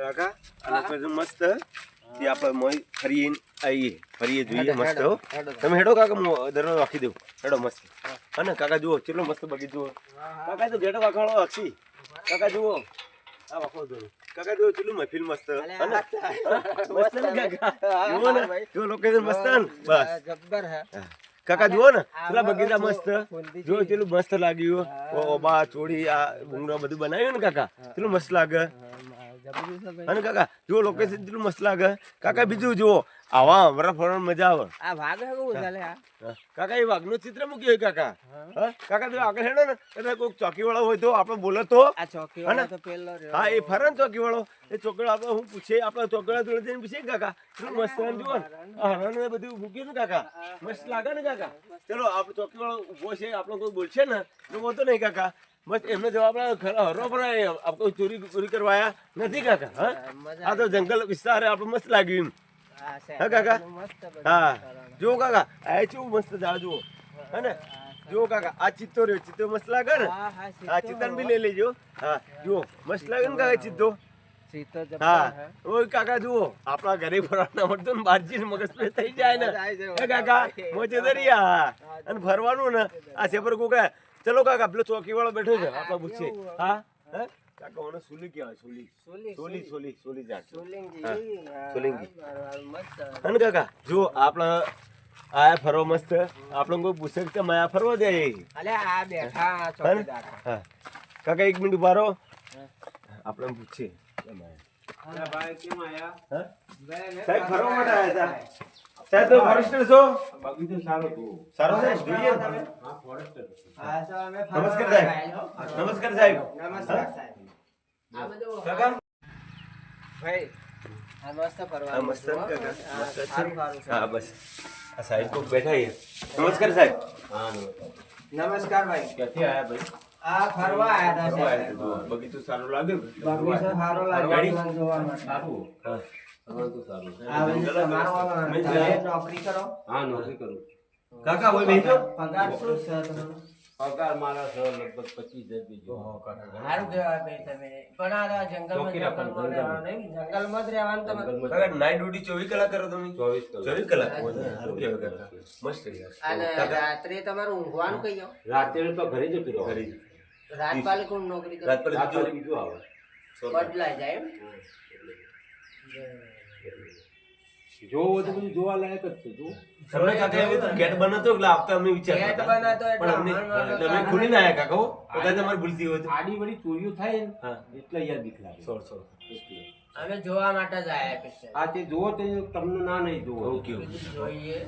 કાકા મસ્ત તે આપણે મોય ફરીએ આવીએ ફરીએ જોઈએ મસ્ત હો. તમે હેડો કાકા હું દરરોજ રાખી દઉં. હેડો મસ્ત. અને કાકા જુઓ કેટલો મસ્ત બગીચો કાકા તો કાકા જુઓ. આ વાખો કાકા મસ્ત. મસ્ત ને કાકા. જુઓ ને જો લોકેશન મસ્ત ને. બસ. જબ્બર હે. કાકા જુઓ ને પેલા બગીચા મસ્ત. જો કેટલું મસ્ત લાગ્યું ઓ ઓબા ચોડી આ ભૂંગળા બધું બનાવ્યું ને કાકા. કેટલું મસ્ત લાગે. અને કાકા જુઓ લોકેશન કેટલું મસ્ત લાગે. કાકા બીજું જુઓ. આવા વરા ફરવાનું મજા આવે. આ વાઘ હે કેવું ચાલે આ? કાકા એ વાઘનું ચિત્ર મૂક્યું કાકા. કાકા જો આગળ હેડો ને એટલે કોઈક ચોકી વાળો હોય તો આપણે બોલે તો. આ ચોકી વાળો તો પેલો હા એ ફરે ને ચોકી વાળો એ ચોકડો આપણે હું પૂછે આપણે ચોકડા જોડે જઈને પૂછીએ કાકા કેટલું મસ્ત જુઓ હરણ ને બધું મૂક્યું ને કાકા. મસ્ત લાગે ને કાકા. ચલો આપણે ચોકી વાળો ઊભો છે આપણે કોઈ બોલશે ને? તો બોલતો નહીં કાકા. મસ્ત એમને જવાબ હરો ભરાય આપણે ચોરી ચોરી કરવાયા નથી કાકા હા? આ તો જંગલ વિસ્તાર આપણે મસ્ત લાગ્યું હા, કાકા? હા. જો કાકા આ ચેવું મસ્ત ઝાડ જુઓ. હે ને? જો કાકા આ ચિત્તો રહ્યો ચિત્તો મસ્ત લાગે ને? આ ચિત્તન બી લઈ લેજો. હા જુઓ મસ્ત લાગે ને કાકા ચિત્તો? હા. ઓય કાકા જુઓ આપણા ઘરે ફરવાના મળતો ને બારજી મગજ થઈ જાય ને. કાકા? મોજે દરિયા. અને ફરવાનું ને આ સેપર કોકા ચલો કાકા પેલો ચોકી વાળો બેઠો છે આપણે પૂછીએ. હા? હે? કાકા ઓને સુલી કહેવાય સુલી. સોલી સોલી સોલી. સોલી ઝાડ સોલિંગજી હા, હા, સોલિંગજી. બરાબર, મસ્ત. અને કાકા જો આપણા આયા ફરવા મસ્ત. આપણે કોઈ પૂછે કે માયા ફરવા દે અલે આ બેઠા ચોકીદાર. કાકા એક મિનિટ ઊભા રહો. આપણે પૂછીએ? સાહેબ ફરવા માટે આયા હતા. સાહેબ તો ફોરેસ્ટર છો? સારો છે? જોઈએ. ને તમે? હા, તો નમસ્કાર સાહેબ. નમસ્કાર સાહેબ. નમસ્કાર સાહેબ. કાકા? ભાઈ આ મસ્ત ફરવા મસ્ત કાકા? મસ્ત છે? સારું સારું છે. હા બસ. આ સાહેબ કોક બેઠા છે. નમસ્કાર સાહેબ. હા નમસ્કાર ભાઈ. ક્યાંથી આયા ભાઈ? આ ફરવા આયા હતા ફરવા સાહેબ. આયા બગીચો સારો લાગ્યો બગીચો સારો લાગ્યો મને જોવા માટે. સારું. હા. આ બધું તમારો મેં ઘરે જોયા. નોકરી કરો. હા નોકરી કરું. કાકા ઓય બેઠો પગાર શું છે તમારો? પગાર મારા છે લગભગ પચીસ હજાર બીજો. સારું કહેવાય ભાઈ તમે. પણ આ જંગલમાં જંગલમાં જંગલમાં. જ રહેવાનું તમે. કાકા નાઇટ ડ્યુટી ચોવીસ કલાક કરો તમે? ચોવીસ કલાક. ચોવીસ કલાક? સારું કહેવાય કાકા. મસ્ત અને રાત્રે તમારે ઊંઘવાનું કઈ જાઓ? રાત્રે તો ઘરે જ ઘરે જ. રાત પાલી કોણ નોકરી કરે રાત બીજું આવે. બદલાઈ જાય એમ. જોવો તો બધું જોવા લાયક જ છે જો. તમને કાકા એવું ગેટ બનાવતો એટલે આપતા અમે વિચારતા ગેટ હતા. એટલે અમને અમારે એટલે અમે આયા કાકા કદાચ તમારે ભૂલતી હોય તો. આડી વળી ચોરીઓ થાય ને એટલે યાર બીક લાગે. એટલે. અમે જોવા માટે જ આયા પિક્ચર આ તે જોવો તે તમને ના નહીં જોવો ઓકે જોઈએ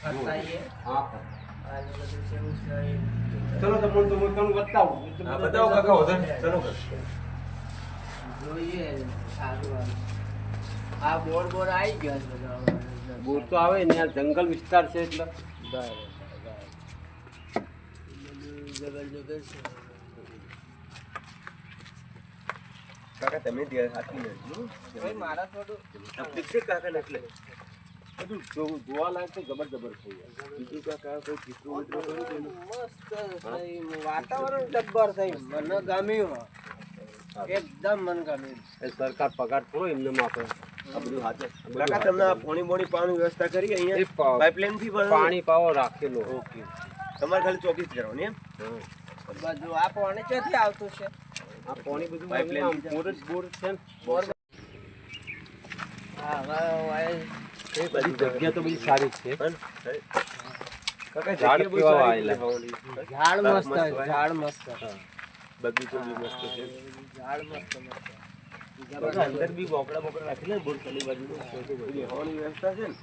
ફરતાઈએ હા. ચલો તમને તો હું તમને બતાવું હા બતાવો કાકા હોતો ચલો જોઈએ સારું સારું આ બોર બોર આવી ગયા છે બધા. બોર તો આવે ને આ જંગલ વિસ્તાર છે એટલે. બરાબર જબર છે કાકા તમે ધ્યાન હાથવી લેજો. મારા થોડું તકલીફ છે કાકા એટલે? બધું જો- જોવા લાયક તો જબર જબર થઈ જાય બીજું કાકા કોઈ ચિત્રો વિત્રો ખરું મસ્ત વાતાવરણ જબ્બર થઈ મને ગમ્યું એકદમ મને ગમ્યું સરકાર પગાર થોડો એમને બધું કાકા તમને આ પોણી બોણી પાણી વ્યવસ્થા કરી અહીંયા? પાઇપલાઇનથી પણ પાણી પાવો રાખેલો. ઓકે તમારે ખાલી ચોકી જ કરવાની એમ? બધું આ પાણી ક્યાંથી આવતું છે? આ પાણી બધું બોર બોર છે ને. બોર હા હવે એ બધી જગ્યા તો બધી સારી જ છે પણ કાકા ઝાડ જગ્યા બહુ કેવા સારી વાયેલા? છે. ઝાડ મસ્ત મસ્ત હોય. ઝાડ મસ્ત બગીચો બી મસ્ત છે ઝાડ મસ્ત મસ્ત કાકા અંદર બી બોકડા બોકડા રાખેલા ને બોર ખાલી બાજુ બધી હવાની વ્યવસ્થા છે ને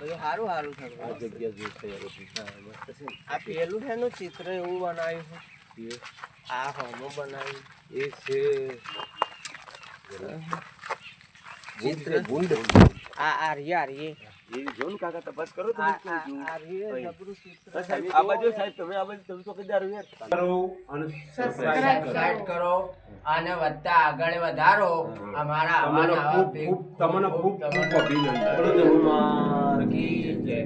બધું સારું સારું છે આ જગ્યા જો છે યાર બધી. હા, મસ્ત છે ને. આ પેલું છે એનું ચિત્ર એવું બનાવ્યું છે એ- આ હોમો બનાવ્યું એ છે ચિત્ર ગુંડ આ આ રી આ રી એ જો ને કાકા તપાસ કરો તમે આ કેવું આ- બાજુ સાહેબ તમે આ બાજુ તમે ચોકીદાર છો? યાર કરો અને સબસ્ક્રાઇબ કરો. અને વધતા આગળ વધારો. અમારા અમારા તમને ખૂબ ખૂબ તમને ખૂબ ખૂબ અભિનંદન. બોલો જય કી જય.